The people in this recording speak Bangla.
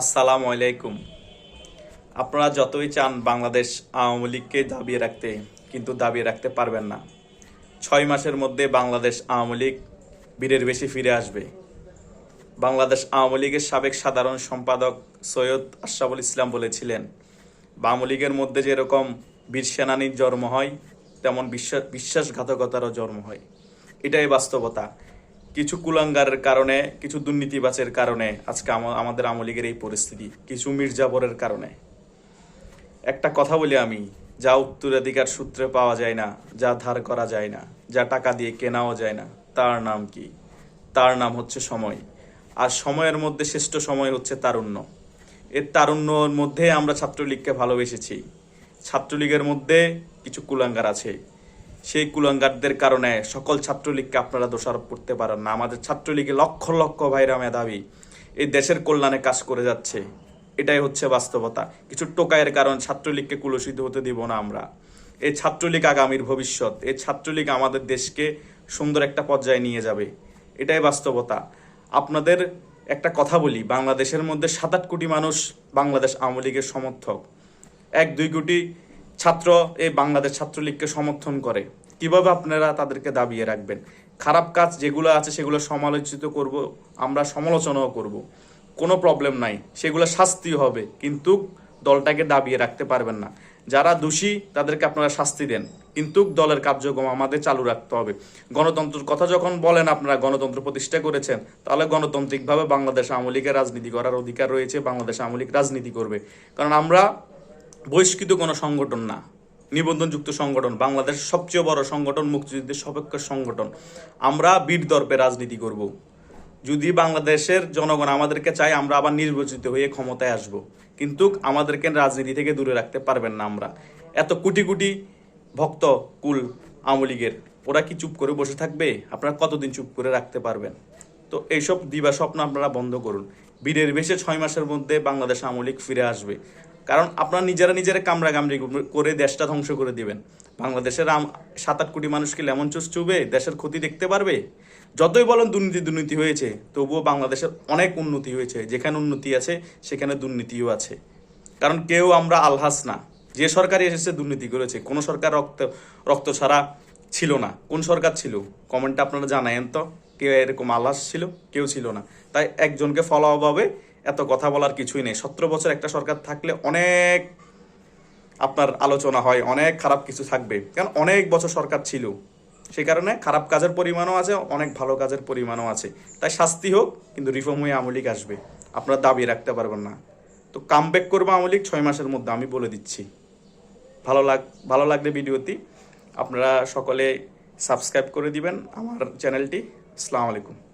আসসালামু আলাইকুম। আপনারা যতই চান বাংলাদেশ আওয়ামী লীগকে দাবিয়ে রাখতে, কিন্তু দাবিয়ে রাখতে পারবেন না। ছয় মাসের মধ্যে বাংলাদেশ আওয়ামী লীগ বীরের বেশি ফিরে আসবে। বাংলাদেশ আওয়ামী লীগের সাবেক সাধারণ সম্পাদক সৈয়দ আশরাফুল ইসলাম বলেছিলেন আওয়ামী লীগের মধ্যে যেরকম বীর সেনানীর জন্ম হয়, তেমন বিশ্বাস বিশ্বাসঘাতকতারও জন্ম হয়। এটাই বাস্তবতা। কিছু কুলাঙ্গারের কারণে, কিছু দুর্নীতিবাচের কারণে আজকে আমা- আমাদের আওয়ামী লীগের এই পরিস্থিতি, কিছু মির্জাবরের কারণে। একটা কথা বলি আমি, যা উত্তরাধিকার সূত্রে পাওয়া যায় না, যা ধার করা যায় না, যা টাকা দিয়ে কেনাও যায় না, তার নাম কি? তার নাম হচ্ছে সময়। আর সময়ের মধ্যে শ্রেষ্ঠ সময় হচ্ছে তারুণ্য। এর তারুণ্যর মধ্যে আমরা ছাত্রলীগকে ভালোবেসেছি। ছাত্রলীগের মধ্যে কিছু কুলাঙ্গার আছে। সেই কুলাঙ্গারদের কারণে সকল ছাত্রলীগকে আপনারা দোষারোপ করতে পারেন না। আমাদের ছাত্রলীগে লক্ষ লক্ষ ভাইরা মেধাবী এই দেশের কল্যাণে কাজ করে যাচ্ছে। এটাই হচ্ছে বাস্তবতা। কিছু টোকায়ের কারণ ছাত্রলীগকে কুলসিত হতে দিব না আমরা। এই ছাত্রলীগ আগামীর ভবিষ্যৎ। এই ছাত্রলীগ আমাদের দেশকে সুন্দর একটা পর্যায়ে নিয়ে যাবে। এটাই বাস্তবতা। আপনাদের একটা কথা বলি, বাংলাদেশের মধ্যে সাত আট কোটি মানুষ বাংলাদেশ আওয়ামী লীগের সমর্থক। এক দুই কোটি ছাত্র এই বাংলাদেশ ছাত্রলীগকে সমর্থন করে। কীভাবে আপনারা তাদেরকে দাবিয়ে রাখবেন? খারাপ কাজ যেগুলো আছে সেগুলো সমালোচিত করব, আমরা সমালোচনাও করব। কোনো প্রবলেম নাই, সেগুলো শাস্তি হবে, কিন্তু দলটাকে দাবিয়ে রাখতে পারবেন না। যারা দোষী, তাদেরকে আপনারা শাস্তি দেন। কিন্তু দলের কার্যক্রম আমাদের চালু রাখতে হবে। গণতন্ত্রের কথা যখন বলেন আপনারা, গণতন্ত্র প্রতিষ্ঠা করেছেন, তাহলে গণতান্ত্রিকভাবে বাংলাদেশ আওয়ামী লীগের রাজনীতি করার অধিকার রয়েছে, বাংলাদেশ আওয়ামী লীগ রাজনীতি করবে। কারণ আমরা বহিষ্কৃত কোনো সংগঠন না। নিবন্ধনযুক্ত সংগঠন, বাংলাদেশের সবচেয়ে বড় সংগঠন, মুক্তিযুদ্ধের সপক্ষের সংগঠন। আমরা বীর দর্পে রাজনীতি করব। যদি বাংলাদেশের জনগণ আমাদেরকে চায়, আমরা আবার নির্বাচিত হয়ে ক্ষমতায় আসব। কিন্তু আমাদেরকে রাজনীতি থেকে দূরে রাখতে পারবেন না আমরা। এত কোটি কোটি ভক্ত কুল আওয়ামী লীগের, ওরা কি চুপ করে বসে থাকবে? আপনারা কতদিন চুপ করে রাখতে পারবেন? তো এইসব দিবা স্বপ্ন আপনারা বন্ধ করুন। বীরের বেশে ছয় মাসের মধ্যে বাংলাদেশ আওয়ামী লীগ ফিরে আসবে। কারণ আপনারা নিজেরা নিজেরা কামড়া কামড়ি করে দেশটা ধ্বংস করে দিবেন। বাংলাদেশের সাত আট কোটি মানুষকে লেমন চুষ চুবে, দেশের ক্ষতি দেখতে পারবে? যতই বলেন দুর্নীতি দুর্নীতি হয়েছে, তবুও বাংলাদেশের অনেক উন্নতি হয়েছে। যেখানে উন্নতি আছে, সেখানে দুর্নীতিও আছে। কারণ কেউ আমরা আলহাস না। যে সরকারই এসেছে, দুর্নীতি করেছে। কোন সরকার রক্ত রক্ত ছাড়া ছিল না। কোন সরকার ছিল? কমেন্টটা আপনারা জানায়েন তো কেউ এরকম আলহাস ছিল, কেউ ছিল না। তাই একজনকে ফলো হবে এত কথা বলার কিছুই নেই। সতেরো বছর একটা সরকার থাকলে অনেক আপনার আলোচনা হয়, অনেক খারাপ কিছু থাকবে। কারণ অনেক বছর সরকার ছিল। সে কারণে খারাপ কাজের পরিমাণও আছে, অনেক ভালো কাজের পরিমাণও আছে। তাই শাস্তি হোক, কিন্তু রিফর্ম হয়ে আমলিক আসবে। আপনারা দাবি রাখতে পারবেন না। তো কাম ব্যাক করব আমলিক ছয় মাসের মধ্যে, আমি বলে দিচ্ছি। ভালো লাগ, ভালো লাগলে ভিডিওটি আপনারা সকলে সাবস্ক্রাইব করে দিবেন আমার চ্যানেলটি। আসসালামু আলাইকুম।